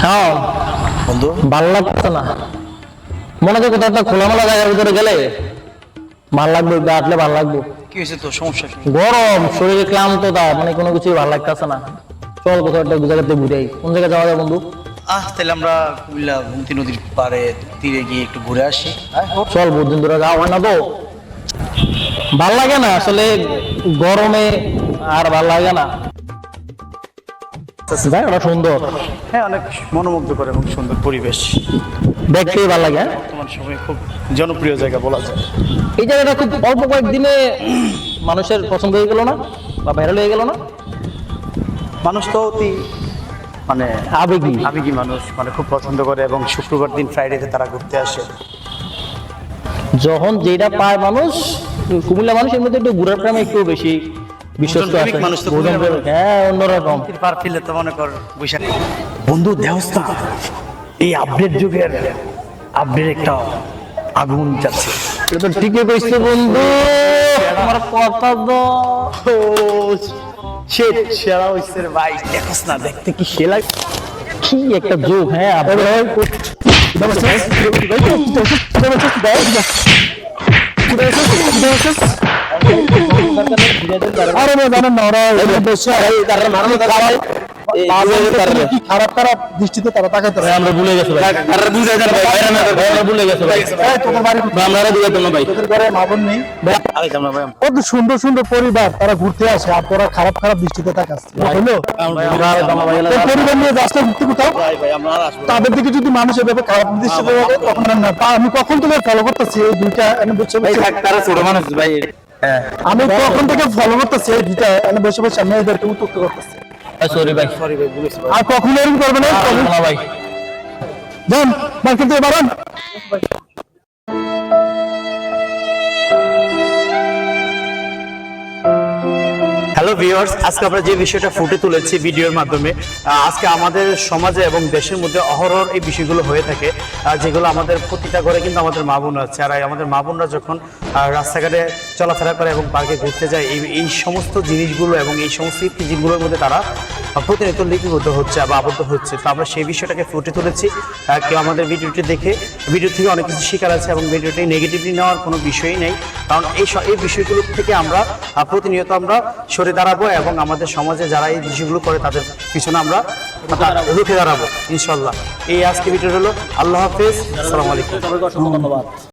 শাও বন্ধু? ভালো লাগছে না। মনে হয় কোথাও একটা খোলামেলা জায়গার ভিতরে গেলে ভালো লাগবে গা হাঁটলে ভালো লাগবে। কি হয়েছে তোর? সমস্যা গরম শরীরে ক্লান্ততা মানে কোনো কিছুই ভালো লাগতেছে না। চল কোথাও একটা জায়গাতে ঘুরে আই। কোন জায়গায় যাওয়া যায় বন্ধু? আহ তাহলে আমরা কুমিল্লা গুমতি নদীর পাড়ে তীরে গিয়ে একটু ঘুরে আসি। হ্যাঁ, চল বহুত দিন ধরে যাওয়া হয় না তো। ভালো লাগে না আসলে গরমে আর ভালো লাগে না। জায়গাটা সুন্দর। হ্যাঁ অনেক মনোমুগ্ধকর এবং সুন্দর পরিবেশ। দেখতেই ভালো লাগে হ্যাঁ? বর্তমান সময়ে খুব জনপ্রিয় জায়গা বলা যায়। এই জায়গাটা খুব অল্প কয়েকদিনে মানুষের পছন্দ হয়ে গেল না? বা ভাইরাল হয়ে গেল না? মানুষ তো অতি মানে আবেগী। আবেগী মানুষ মানে খুব পছন্দ করে এবং শুক্রবার দিন ফ্রাইডেতে তারা ঘুরতে আসে। যখন যেটা পায় মানুষ কুমিল্লা মানুষ এর মধ্যে একটু ঘুরার প্রেমে একটু বেশি। বিশ্বস্ত আছে ভোজনপ্রেমিক মানুষ তো কুমিল্লা ভোজনপ্রেমিক, হ্যাঁ অন্যরকম তো মনে কর বন্ধু দেহস্তা এই আপডেট যুগের আপডেট একটা আগুন যাচ্ছে এটা তো ঠিকই কইছে বন্ধু আমার কথা তো সে সেরা হইছে ভাই দেখোস না দেখতে কি সে লাগে কি একটা যোগ হ্যাঁ আপনার আরে জানেন না ওরা খারাপ খারাপ দৃষ্টিতে তারা তাকাইতে আমরা ভুলে গেছি ভাই। আমরা ভুলে গেছি ভাই। তোদের বাড়ি আমরা দিয়ে না ভাই। তোদের ঘরে মা বোন নেই। আরে আমরা ভাই। কত সুন্দর সুন্দর পরিবার তারা ঘুরতে আসে আর তোরা খারাপ খারাপ দৃষ্টিতে তাকাচ্ছে হলো? পরিবার নিয়ে যাস ঘুরতে কোথাও? ভাই ভাই আমরা আর আসব তাদের দিকে যদি মানুষ এভাবে খারাপ দৃষ্টিতে তখন না। আমি কখন থেকে ফলো করতেছি? এই দুইটা বসে তারা ছোট মানুষ ভাই। আমি কখন থেকে ফলো করতেছি এই আমি বসে বসে আমি এদেরকে উত্তক্ত করতেছি। সরি ভাই। সরি ভাই আর কখনো এরকম করবে না ভাই। যান মার্কেটে বাড়ান ভিউয়ার্স আজকে আমরা যে বিষয়টা ফুটে তুলেছি ভিডিওর মাধ্যমে আজকে আমাদের সমাজে এবং দেশের মধ্যে অহরহ এই বিষয়গুলো হয়ে থাকে যেগুলো আমাদের প্রতিটা ঘরে কিন্তু আমাদের মা বোন আছে। আর আমাদের মা বোনরা যখন রাস্তাঘাটে চলাফেরা করে এবং পার্কে ঘুরতে যায়, এই এই সমস্ত জিনিসগুলো এবং এই সমস্ত জিনিসগুলোর মধ্যে তারা প্রতিনিয়ত লিপিবদ্ধ হচ্ছে বা আবদ্ধ হচ্ছে। তো আমরা সেই বিষয়টাকে ফুটে তুলেছি। কেউ আমাদের ভিডিওটি দেখে, ভিডিও থেকে অনেক কিছু শেখার আছে এবং ভিডিওটি নেগেটিভলি নেওয়ার কোনো বিষয়ই নেই। কারণ এই এই বিষয়গুলো থেকে আমরা প্রতিনিয়ত আমরা সরে দাঁড়াবো এবং আমাদের সমাজে যারা এই বিষয়গুলো করে তাদের পিছনে আমরা রুখে দাঁড়াবো। ইনশাল্লাহ। এই আজকে ভিডিও হলো আল্লাহ হাফিজ আসসালামু আলাইকুম। ধন্যবাদ।